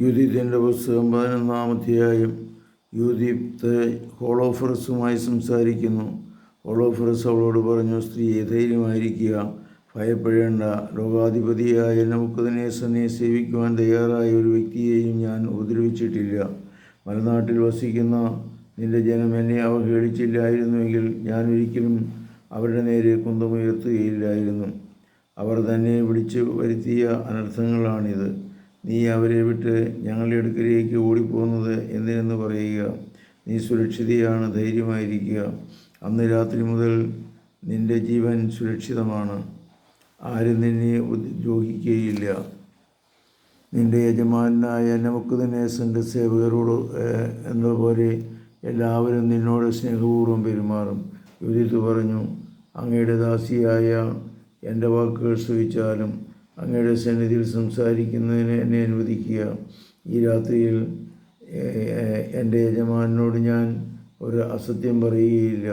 യുധിത്തിന്റെ പുസ്തകം പതിനൊന്നാം അധ്യായം. ഹോളോഫറസുമായി സംസാരിക്കുന്നു. ഹോളോഫറസ് അവളോട് പറഞ്ഞു സ്ത്രീ ധൈര്യമായിരിക്കുക. ഭയപ്പെടേണ്ട. ലോകാധിപതിയായ നമുക്കതിനേസനെ സേവിക്കുവാൻ തയ്യാറായ ഒരു വ്യക്തിയെയും ഞാൻ ഉപദ്രവിച്ചിട്ടില്ല. മലനാട്ടിൽ വസിക്കുന്ന നിന്റെ ജനം എന്നെ അവഹേളിച്ചില്ലായിരുന്നുവെങ്കിൽ ഞാൻ ഒരിക്കലും അവരുടെ നേരെ കുന്തമുയർത്തുകയില്ലായിരുന്നു. അവർ തന്നെ വിളിച്ചു വരുത്തിയ അനർത്ഥങ്ങളാണിത്. നീ അവരെ വിട്ട് ഞങ്ങളുടെ അടുക്കലേക്ക് ഓടിപ്പോകുന്നത് എന്തിനെന്ന് പറയുക? നീ സുരക്ഷിതയാണ് ധൈര്യമായിരിക്കുക. അന്ന് രാത്രി മുതൽ നിന്റെ ജീവൻ സുരക്ഷിതമാണ്. ആരും നിന്നെ ദ്രോഹിക്കുകയില്ല നിന്റെ യജമാനായ നമുക്കുതനേസന്റെ സേവകരോട് എന്നതുപോലെ എല്ലാവരും നിന്നോട് സ്നേഹപൂർവം പെരുമാറും. യുധിത്ത് പറഞ്ഞു അങ്ങയുടെ ദാസിയായ എന്റെ വാക്കുകൾ ശ്രവിച്ചാലും അങ്ങയുടെ സന്നിധിയിൽ സംസാരിക്കുന്നതിന് എന്നെ അനുവദിക്കുക. ഈ രാത്രിയിൽ എന്റെ യജമാനോട് ഞാൻ ഒരു അസത്യം പറയുകയില്ല.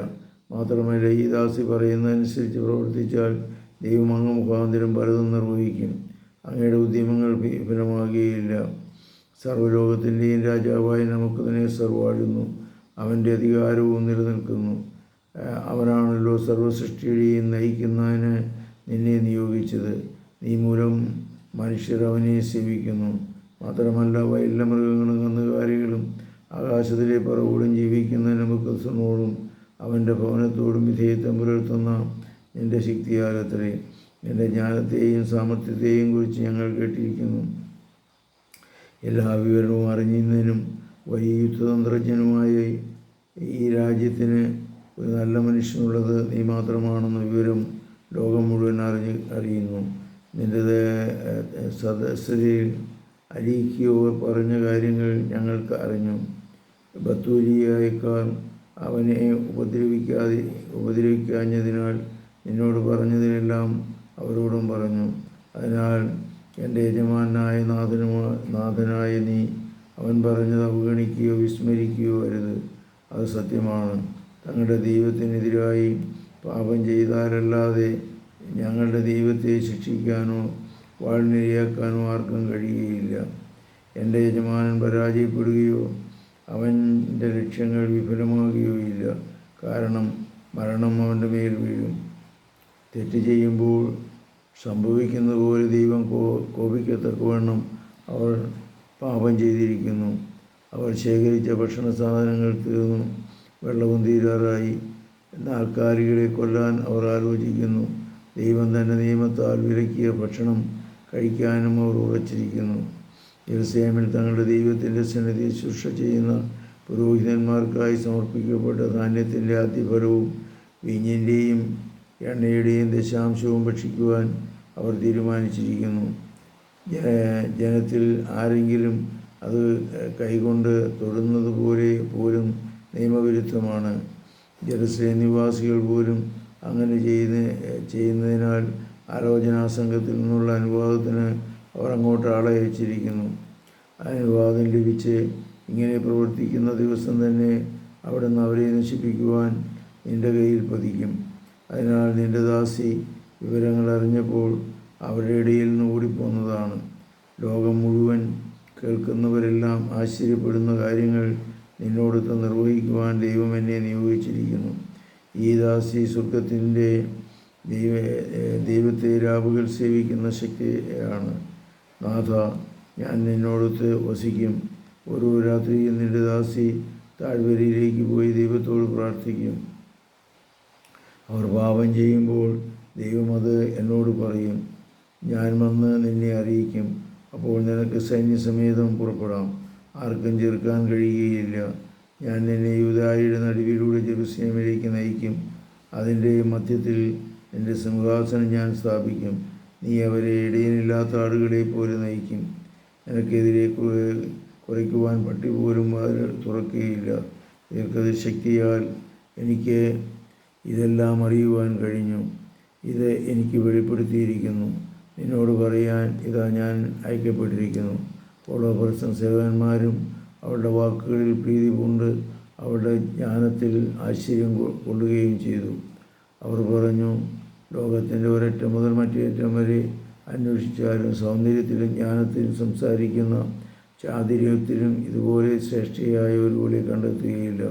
മാത്രമല്ല ഈ ദാസി പറയുന്നതനുസരിച്ച് പ്രവർത്തിച്ചാൽ ദൈവം അങ്ങ് മുഖാന്തരം പലതും നിർവഹിക്കും. അങ്ങയുടെ ഉദ്യമങ്ങൾ വിഫലമാകുകയില്ല സർവലോകത്തിന്റെയും രാജാവായി നമുക്ക് തന്നെ സർവാഴുന്നു അവന്റെ അധികാരവും നിലനിൽക്കുന്നു. അവനാണല്ലോ സർവസൃഷ്ടിയുടെയും നയിക്കുന്നതിന് നിന്നെ നിയോഗിച്ചത്. നീ മൂലം മനുഷ്യർ അവനെ സേവിക്കുന്നു. മാത്രമല്ല വയലിലെ മൃഗങ്ങളും കന്നുകാലികളും ആകാശത്തിലെ പറവോടും ജീവിക്കുന്ന നമുക്ക് സ്വനോടും അവന്റെ ഭവനത്തോടും വിധേയത്വം പുലർത്തുന്ന നിന്റെ ശക്തിയാലത്രേ നിന്റെ ജ്ഞാനത്തെയും സാമർഥ്യത്തെയും കുറിച്ച് ഞങ്ങൾ കേട്ടിരിക്കുന്നു. എല്ലാ വിവരവും അറിഞ്ഞിരുന്നതിനും വലിയ യുദ്ധതന്ത്രജ്ഞനുമായ ഈ രാജ്യത്തിന് ഒരു നല്ല മനുഷ്യനുള്ളത് നീ മാത്രമാണെന്ന വിവരം ലോകം മുഴുവൻ അറിഞ്ഞ് അറിയുന്നു. നിന്റെ സദസ്സിൽ സദസ്യതയിൽ പറഞ്ഞ കാര്യങ്ങൾ ഞങ്ങൾക്ക് അറിഞ്ഞു. ബത്തൂരിയായക്കാർ അവനെ ഉപദ്രവിക്കാതെ ഉപദ്രവിക്കാഞ്ഞതിനാൽ നിന്നോട് പറഞ്ഞതിനെല്ലാം അവരോടും പറഞ്ഞു. അതിനാൽ എന്റെ യജമാനായ നാഥനുമാ നാഥനായ നീ അവൻ പറഞ്ഞത് അവഗണിക്കുകയോ വിസ്മരിക്കുകയോ അരുത്. അത് സത്യമാണ്. തങ്ങളുടെ ദൈവത്തിനെതിരായി പാപം ചെയ്താലല്ലാതെ ഞങ്ങളുടെ ദൈവത്തെ ശിക്ഷിക്കാനോ വാഴ്നിരയാക്കാനോ ആർക്കും കഴിയുകയില്ല. എന്റെ യജമാനൻ പരാജയപ്പെടുകയോ അവന്റെ ലക്ഷ്യങ്ങൾ വിഫലമാകുകയോ ഇല്ല. കാരണം മരണം അവന്റെ മേൽ വീഴും. തെറ്റ് ചെയ്യുമ്പോൾ സംഭവിക്കുന്ന പോലെ ദൈവം കോ കോപിക്കത്തക്കവണ്ണം അവർ പാപം ചെയ്തിരിക്കുന്നു. അവർ ശേഖരിച്ച ഭക്ഷണ സാധനങ്ങൾ തീർന്നു. വെള്ളവും തീരാറായി. നാൽക്കാലികളെ കൊല്ലാൻ അവർ ആലോചിക്കുന്നു. ദൈവം തന്നെ നിയമത്താൽ വിലക്കിയ ഭക്ഷണം കഴിക്കാനും അവർ ഉറച്ചിരിക്കുന്നു. യെരുസലേമിൽ തങ്ങളുടെ ദൈവത്തിന്റെ സന്നിധി ശുശ്രൂഷ ചെയ്യുന്ന പുരോഹിതന്മാർക്കായി സമർപ്പിക്കപ്പെട്ട ധാന്യത്തിന്റെ ആദ്യഫലവും വീഞ്ഞിന്റെയും എണ്ണയുടെയും ദശാംശവും ഭക്ഷിക്കുവാൻ അവർ തീരുമാനിച്ചിരിക്കുന്നു. ജനത്തിൽ ആരെങ്കിലും അത് കൈകൊണ്ട് തൊടുന്നത് പോലെ പോലും നിയമവിരുദ്ധമാണ്. ജെറുസലേം നിവാസികൾ പോലും അങ്ങനെ ചെയ്യുന്ന ചെയ്യുന്നതിനാൽ ആലോചനാ സംഘത്തിൽ നിന്നുള്ള അനുവാദത്തിന് അവർ അങ്ങോട്ട് ആളെ അയച്ചിരിക്കുന്നു. അനുവാദം ലഭിച്ച് ഇങ്ങനെ പ്രവർത്തിക്കുന്ന ദിവസം തന്നെ അവിടുന്ന് അവരെ നശിപ്പിക്കുവാൻ നിന്റെ കയ്യിൽ പതിക്കും. അതിനാൽ നിന്റെ ദാസി വിവരങ്ങൾ അറിഞ്ഞപ്പോൾ അവരുടെ ഇടയിൽ നിന്ന് ഓടിപ്പോന്നതാണ്. ലോകം മുഴുവൻ കേൾക്കുന്നവരെല്ലാം ആശ്ചര്യപ്പെടുന്ന കാര്യങ്ങൾ നിന്നോടൊത്ത് നിർവഹിക്കുവാൻ ദൈവം എന്നെ നിയോഗിച്ചിരിക്കുന്നു. ഈ ദാസി സ്വർഗത്തിന്റെ ദൈവ ദൈവത്തെ രാവുകൾ സേവിക്കുന്ന ശക്തിയാണ് നാഥ ഞാൻ നിന്നോടൊത്ത് വസിക്കും. ഓരോ രാത്രിയും നിന്റെ ദാസി താഴ്വരയിലേക്ക് പോയി ദൈവത്തോട് പ്രാർത്ഥിക്കും. അവർ പാപം ചെയ്യുമ്പോൾ ദൈവം അത് എന്നോട് പറയും. ഞാൻ വന്ന് നിന്നെ അറിയിക്കും. അപ്പോൾ നിനക്ക് സൈന്യസമേതം പുറപ്പെടാം. ആർക്കും ചെറുക്കാൻ കഴിയുകയില്ല. ഞാൻ നിന്നെ യൂതായുടെ നടുവിലൂടെ ജെറുസലേമിലേക്ക് നയിക്കും. അതിന്റെ മധ്യത്തിൽ എന്റെ സിംഹാസനം ഞാൻ സ്ഥാപിക്കും. നീ അവരെ ഇടയനില്ലാത്ത ആടുകളെ പോലെ നയിക്കും. നിനക്കെതിരെ കു- കുറയ്ക്കുവാൻ പട്ടി പോലും വാതിൽ തുറക്കുകയില്ല. ദീർഘത ശക്തിയാൽ എനിക്ക് ഇതെല്ലാം അറിയുവാൻ കഴിഞ്ഞു. ഇത് എനിക്ക് വെളിപ്പെടുത്തിയിരിക്കുന്നു. നിന്നോട് പറയാൻ ഇതാ ഞാൻ അയക്കപ്പെട്ടിരിക്കുന്നു. ഫോളോപേഴ്സൺ സേവകന്മാരും അവളുടെ വാക്കുകളിൽ പ്രീതി പൂണ്ട് അവരുടെ ജ്ഞാനത്തിൽ ആശ്ചര്യം കൊള്ളുകയും ചെയ്തു. അവർ പറഞ്ഞു ലോകത്തിന്റെ ഒരറ്റം മുതൽ മറ്റേറ്റം വരെ അന്വേഷിച്ചാലും സൗന്ദര്യത്തിലും ജ്ഞാനത്തിലും സംസാരിക്കുന്ന ചാതുര്യത്തിലും ഇതുപോലെ ശ്രേഷ്ഠയായ ഒരു വിളി കണ്ടെത്തുകയില്ല.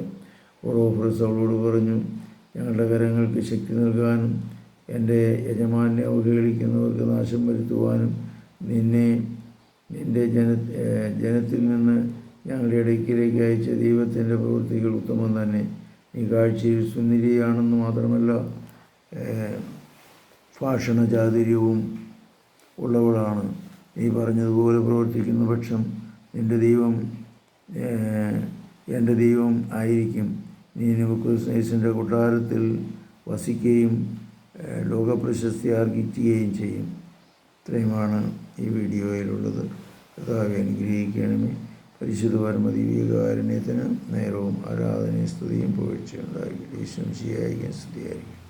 ഓറോഫ്രസ് അവളോട് പറഞ്ഞു ഞങ്ങളുടെ കരങ്ങൾക്ക് ശക്തി നൽകാനും എന്റെ യജമാനെ അവഹേളിക്കുന്നവർക്ക് നാശം വരുത്തുവാനും നിന്നെ നിന്റെ ജന ജനത്തിൽ നിന്ന് ഞങ്ങളുടെ ഇടയ്ക്കിലേക്ക് അയച്ച ദൈവത്തിന്റെ പ്രവൃത്തികൾ ഉത്തമം തന്നെ. ഈ കാഴ്ചയിൽ സുന്ദരിയാണെന്ന് മാത്രമല്ല ഭാഷണ ചാതുര്യവും ഉള്ളവളാണ്. നീ പറഞ്ഞതുപോലെ പ്രവർത്തിക്കുന്ന പക്ഷം നിന്റെ ദൈവം എന്റെ ദൈവം ആയിരിക്കും. നീ നെബുക്കദ്നേസറിന്റെ കൊട്ടാരത്തിൽ വസിക്കുകയും ലോകപ്രശസ്തി ആർജിക്കുകയും ചെയ്യും. ഇത്രയുമാണ് ഈ വീഡിയോയിലുള്ളത്. കഥാവെ അനുഗ്രഹിക്കണമേ. പരിശുദ്ധ പരമദിവ്യകാരുണ്യത്തിന് നേരവും ആരാധനയും സ്തുതിയും പുകഴ്ചയുണ്ടായിരിക്കും ഈശ്വം ശിയായിരിക്കും സ്തുതിയായിരിക്കും.